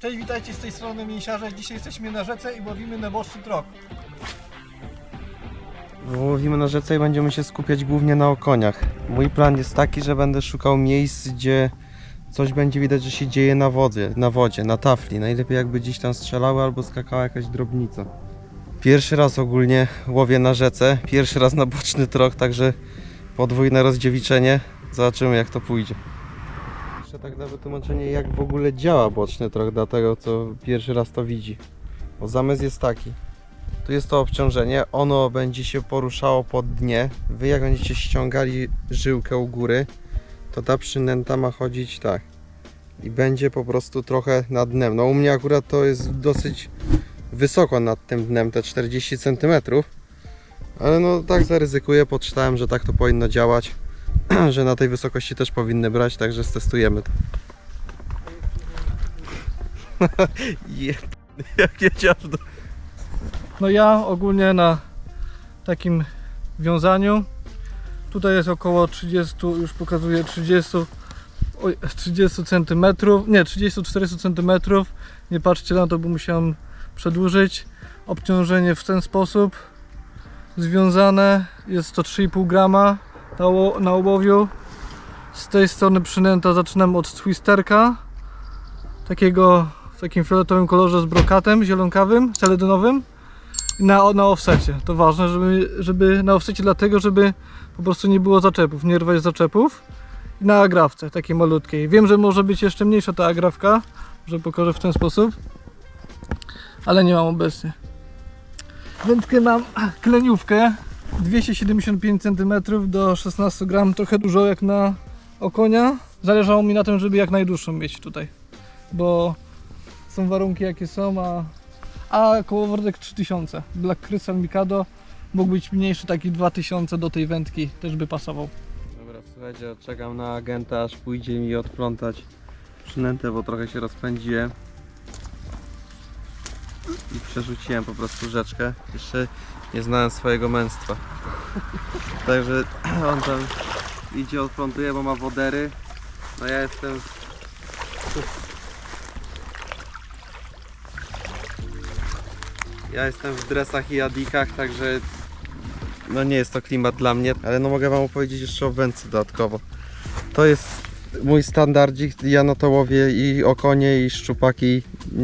Cześć, witajcie z tej strony Mięsiarze. Dzisiaj jesteśmy na rzece i łowimy na boczny trok. Łowimy na rzece i będziemy się skupiać głównie na okoniach. Mój plan jest taki, że będę szukał miejsc, gdzie coś będzie widać, że się dzieje na wodzie, na wodzie, na tafli. Najlepiej jakby gdzieś tam strzelały albo skakała jakaś drobnica. Pierwszy raz ogólnie łowię na rzece, pierwszy raz na boczny trok, także podwójne rozdziewiczenie. Zobaczymy jak to pójdzie. Jeszcze tak na wytłumaczenie jak w ogóle działa boczny trok dla tego, co pierwszy raz to widzi. Bo zamysł jest taki. Tu jest to obciążenie, ono będzie się poruszało po dnie. Wy jak będziecie ściągali żyłkę u góry, to ta przynęta ma chodzić tak. I będzie po prostu trochę nad dnem. No u mnie akurat to jest dosyć wysoko nad tym dnem, te 40 cm. Ale no tak zaryzykuję, poczytałem, że tak to powinno działać. że na tej wysokości też powinny brać, także stestujemy to. Jeb, jakie ciasto. No ja ogólnie na takim wiązaniu. Tutaj jest około 30, już pokazuję 30, oj, 30 cm, nie 30-40 cm. Nie patrzcie na to, bo musiałem przedłużyć. Obciążenie w ten sposób związane. Jest to 3,5 grama na, na ołowiu. Z tej strony przynęta zaczynam od twisterka. Takiego w takim fioletowym kolorze z brokatem zielonkawym, seledynowym na, na offsecie. To ważne, żeby, żeby na offsecie dlatego, żeby po prostu nie było zaczepów, nie rwać zaczepów. Na agrafce, takiej malutkiej. Wiem, że może być jeszcze mniejsza ta agrafka, że pokażę w ten sposób, ale nie mam obecnie. Wędkę mam kleniówkę 275 cm do 16 gram, trochę dużo jak na okonia. Zależało mi na tym, żeby jak najdłuższą mieć tutaj, bo są warunki jakie są, a a kołowrotek 3000. Black Crystal Mikado mógł być mniejszy, taki 2000 do tej wędki też by pasował. Dobra, słuchajcie, czekam na agenta, aż pójdzie mi odplątać przynętę, bo trochę się rozpędziłem. I przerzuciłem po prostu rzeczkę. Jeszcze nie znałem swojego męstwa. Także on tam idzie, odplątuje, bo ma wodery. No ja jestem... Ja jestem w dresach i adikach, także no nie jest to klimat dla mnie, ale no mogę wam opowiedzieć jeszcze o wędce dodatkowo. To jest mój standardzik, ja na to łowię i okonie i szczupaki,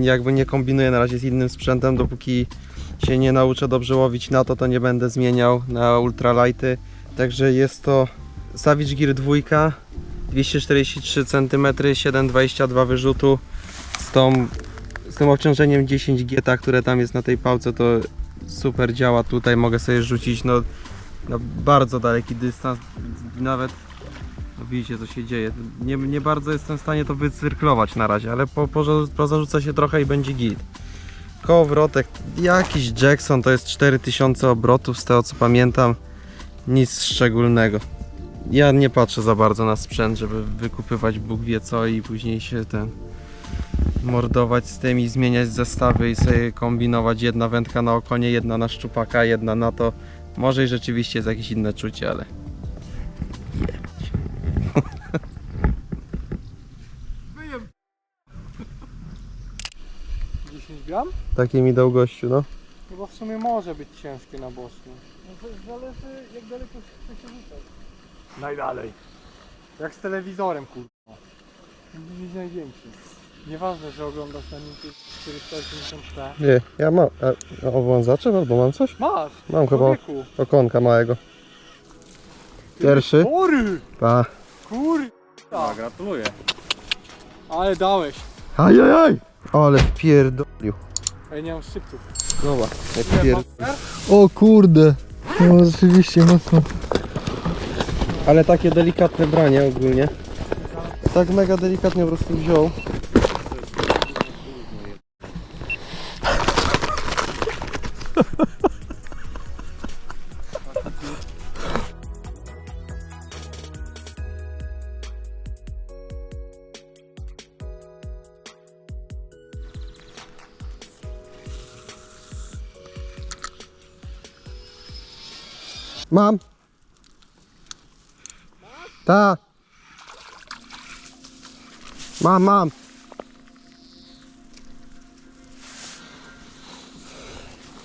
jakby nie kombinuję na razie z innym sprzętem, dopóki się nie nauczę dobrze łowić na to, to nie będę zmieniał na ultralighty. Także jest to Savage Gear 2, 243 cm, 7,22 wyrzutu z tą z tym obciążeniem 10 GT, które tam jest na tej pałce, to super działa tutaj, mogę sobie rzucić no, na bardzo daleki dystans, nawet no widzicie co się dzieje, nie, nie bardzo jestem w stanie to wycyrklować na razie, ale po, po, pozarzucę się trochę i będzie git. Kołowrotek, jakiś Jackson, to jest 4000 obrotów z tego co pamiętam, nic szczególnego. Ja nie patrzę za bardzo na sprzęt, żeby wykupywać Bóg wie co i później się ten mordować z tym i zmieniać zestawy i sobie kombinować jedna wędka na okonie, jedna na szczupaka, jedna na to. Może i rzeczywiście jest jakieś inne czucie, ale... Jebać. 10 gram? Takie mi dał gościu, no. No bo w sumie może być ciężkie na bocznym. No to zależy jak daleko chce się rzucać. Najdalej. Jak z telewizorem, kurwa. Mieć największy. Nieważne, że oglądasz na nim 480p. Nie, ja mam... A, a mam zaczep albo mam coś? Masz! Mam chyba Człowieku. okonka małego. Pierwszy. Kury! Pa. Kury! Tak. A, gratuluję. Ale dałeś. Ajajaj! Ale wpierdolił. Ej, nie mam szczypców. Dobra, jak masz? O kurde! No rzeczywiście mocno. Ale takie delikatne branie ogólnie. Tak mega delikatnie po prostu wziął. Mam. Ta. Mam, mam.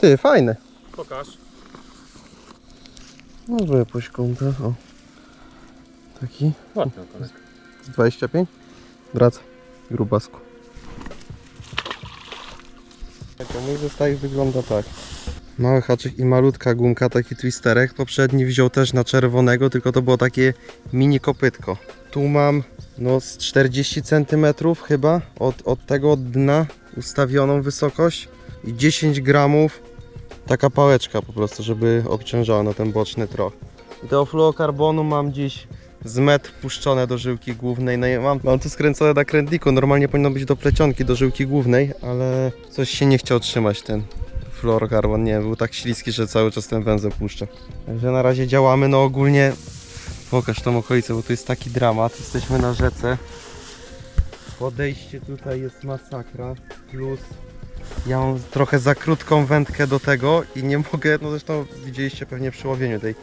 Ty, fajne. Pokaż. No wypuść kumpel. O. Taki. Ładny okonek. 25. Wraca. Grubasku. To mój zestaw wygląda tak. Mały haczyk i malutka gumka, taki twisterek. Poprzedni wziął też na czerwonego, tylko to było takie mini kopytko. Tu mam no z 40 cm chyba od, od tego dna ustawioną wysokość i 10 gramów taka pałeczka po prostu, żeby obciążała na ten boczny troch. Tego fluokarbonu mam gdzieś z metr puszczone do żyłki głównej. No mam, mam tu skręcone na krętliku, normalnie powinno być do plecionki, do żyłki głównej, ale coś się nie chciał trzymać ten fluorokarbon, nie, był tak śliski, że cały czas ten węzeł puszcza. Także na razie działamy, no ogólnie pokaż tą okolicę, bo tu jest taki dramat, jesteśmy na rzece. Podejście tutaj jest masakra, plus ja mam trochę za krótką wędkę do tego i nie mogę, no zresztą widzieliście pewnie przy łowieniu tej,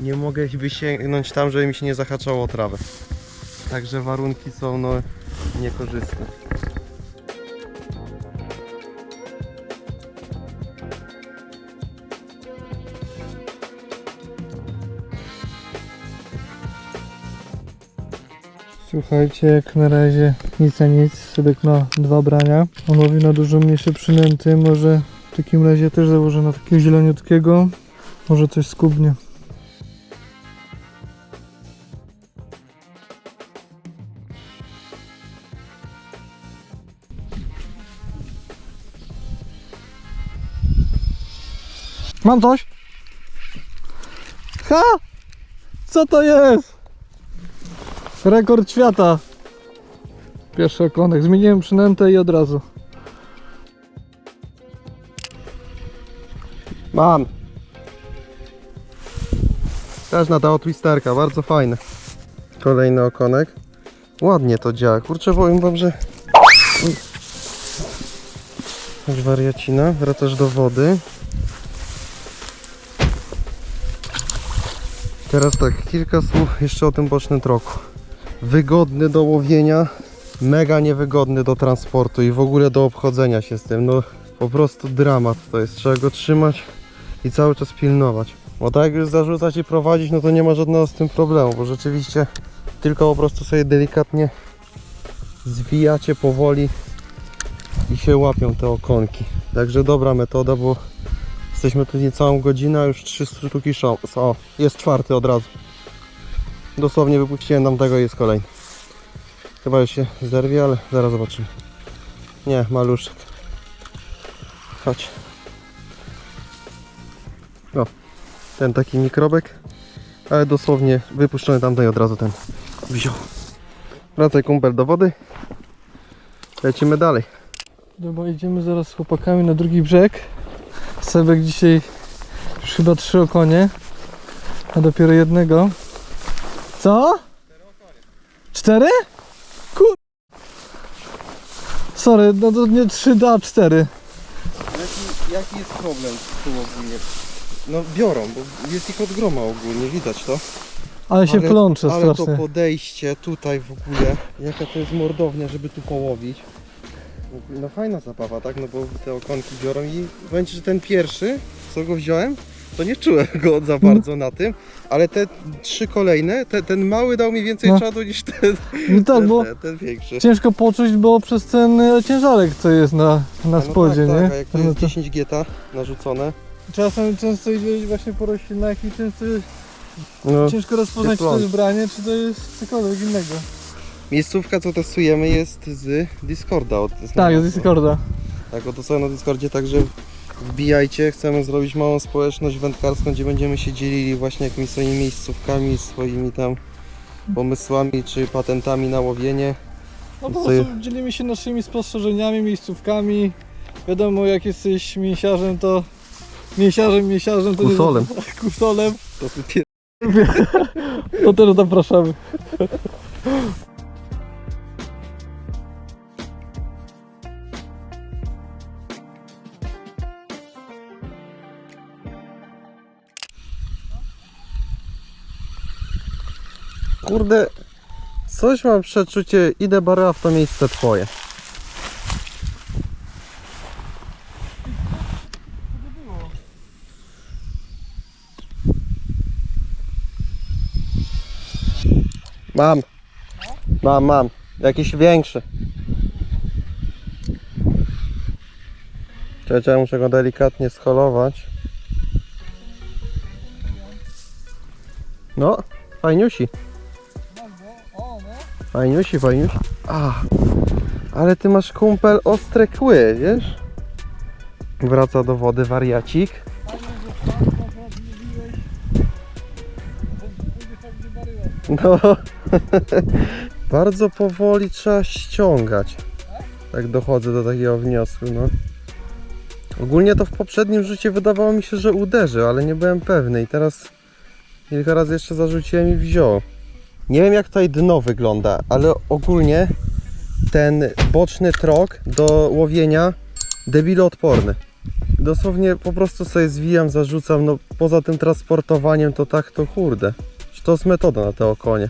nie mogę wysięgnąć tam, żeby mi się nie zahaczało o trawę. Także warunki są no niekorzystne. Słuchajcie, jak na razie nic a nic, Sebek ma dwa brania. On łowi na dużo mniejsze przynęty, może w takim razie też założę na takiego zieloniutkiego. Może coś skubnie. Mam coś? Ha! Co to jest? Rekord świata. Pierwszy okonek. Zmieniłem przynętę i od razu. Mam! Też na ta twisterka, bardzo fajne. Kolejny okonek. Ładnie to działa. Kurczę, powiem wam, że... Chodź wariacina, wracasz do wody. Teraz tak, kilka słów jeszcze o tym bocznym troku. Wygodny do łowienia, mega niewygodny do transportu i w ogóle do obchodzenia się z tym. No po prostu dramat to jest. Trzeba go trzymać i cały czas pilnować. Bo tak jak już zarzucać i prowadzić, no to nie ma żadnego z tym problemu, bo rzeczywiście tylko po prostu sobie delikatnie zwijacie powoli i się łapią te okonki. Także dobra metoda, bo jesteśmy tu niecałą godzinę, a już trzy sztuki są. O, jest czwarty od razu. Dosłownie wypuściłem tam tego i jest kolejny. Chyba już się zerwie, ale zaraz zobaczymy. Nie, maluszek. Chodź. O, ten taki mikrobek, ale dosłownie wypuszczony tamtej od razu ten wziął. Wracaj kumpel do wody. Lecimy dalej. Dobra, idziemy zaraz z chłopakami na drugi brzeg. Sebek dzisiaj już chyba trzy okonie, a dopiero jednego. Co? Cztery? Kur... Sorry, no to nie trzy, a cztery. Jaki, jaki jest problem tu ogólnie? No biorą, bo jest ich od groma ogólnie, widać to. Ale się plącze ale strasznie. to podejście tutaj w ogóle, jaka to jest mordownia, żeby tu połowić. No fajna zabawa, tak? No bo te okonki biorą i Ci, że ten pierwszy, co go wziąłem, to nie czułem go za bardzo na tym, ale te trzy kolejne, te, ten mały dał mi więcej No. czadu niż ten, No tak, ten, bo ten, ten większy. ciężko poczuć było przez ten e, ciężarek, co jest na, na No spodzie, tak, nie? Tak, a jak to No jest to- 10 gieta narzucone, Czasem często idzie właśnie po roślinach i często jest no ciężko rozpoznać, czy to jest branie, czy to jest cokolwiek innego. Miejscówka, co testujemy jest z Discorda. Od, Tak, z Discorda. Tak, oto są na Discordzie, także wbijajcie. Chcemy zrobić małą społeczność wędkarską, gdzie będziemy się dzielili właśnie jakimiś swoimi miejscówkami, swoimi tam pomysłami czy patentami na łowienie. No po prostu dzielimy się naszymi spostrzeżeniami, miejscówkami. Wiadomo, jak jesteś mięsiarzem, to mięsiarzem, mięsiarzem to nie- Kusolem. kusolem, To to też zapraszamy. Kurde, coś mam przeczucie, idę bara w to miejsce twoje. Mam. Mam, mam. Jakiś większy. Cześć, muszę go delikatnie scholować. No, fajniusi. Fajniusi, fajniusi. A, ale ty masz kumpel ostre kły, wiesz? Wraca do wody wariacik. No, bardzo powoli trzeba ściągać. Tak dochodzę do takiego wniosku, no. Ogólnie to w poprzednim rzucie wydawało mi się, że uderzy, ale nie byłem pewny i teraz kilka razy jeszcze zarzuciłem i wziął. Nie wiem jak tutaj dno wygląda, ale ogólnie ten boczny trok do łowienia debiloodporny. Dosłownie po prostu sobie zwijam, zarzucam, no poza tym transportowaniem to tak to kurde. To jest metoda na te okonie.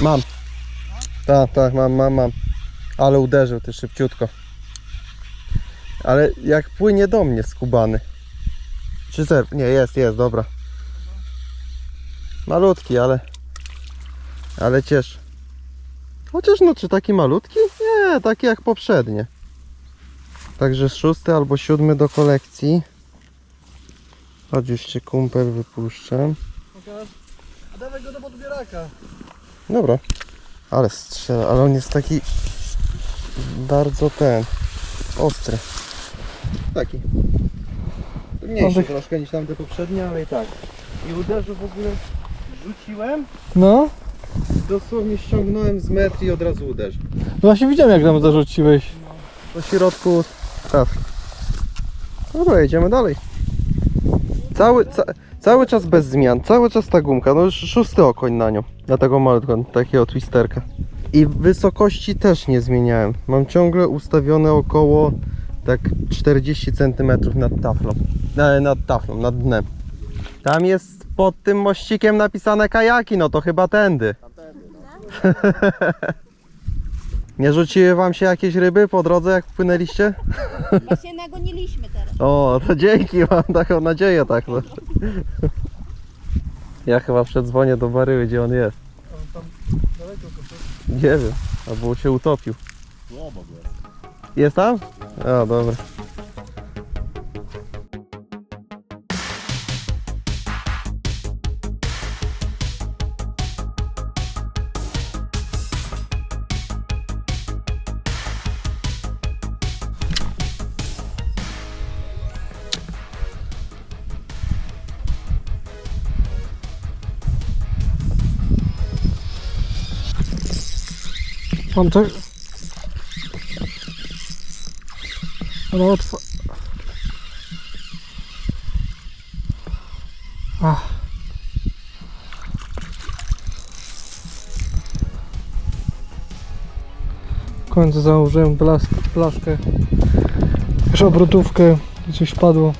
Mam. Tak, tak, mam, mam, mam. Ale uderzył ty szybciutko. Ale jak płynie do mnie skubany. Czy zer? Nie, jest, jest, dobra. Malutki, ale... Ale cieszy. Chociaż no, czy taki malutki? Nie, taki jak poprzednie. Także szósty albo siódmy do kolekcji. Chodź już cię kumpel wypuszczam. Pokaż. A dawaj go do podbieraka. Dobra. Ale strzela, ale on jest taki bardzo ten ostry. Taki. Mniejszy tak- troszkę niż tamte poprzednie, ale i tak. I uderzył w ogóle. Rzuciłem, No. dosłownie ściągnąłem z metr i od razu uderzył. No właśnie widziałem jak tam zarzuciłeś. Po środku trafił. Dobra, jedziemy dalej. Cały, ca, cały czas bez zmian, cały czas ta gumka, no już szósty okoń na nią, na tego malutką, takiego twisterka. I wysokości też nie zmieniałem. Mam ciągle ustawione około tak 40 cm nad taflą. Nad taflą, nad dnem. Tam jest pod tym mościkiem napisane kajaki, no to chyba tędy. Nie rzuciły wam się jakieś ryby po drodze jak płynęliście? Właśnie nagoniliśmy teraz. O, to dzięki, mam taką nadzieję tak. No. Ja chyba przedzwonię do Baryły, gdzie on jest. tam daleko Nie wiem, albo się utopił. Jest tam? A, dobra. Mam otwa... Ach. W końcu założyłem blask, blaszkę, już obrotówkę i coś padło.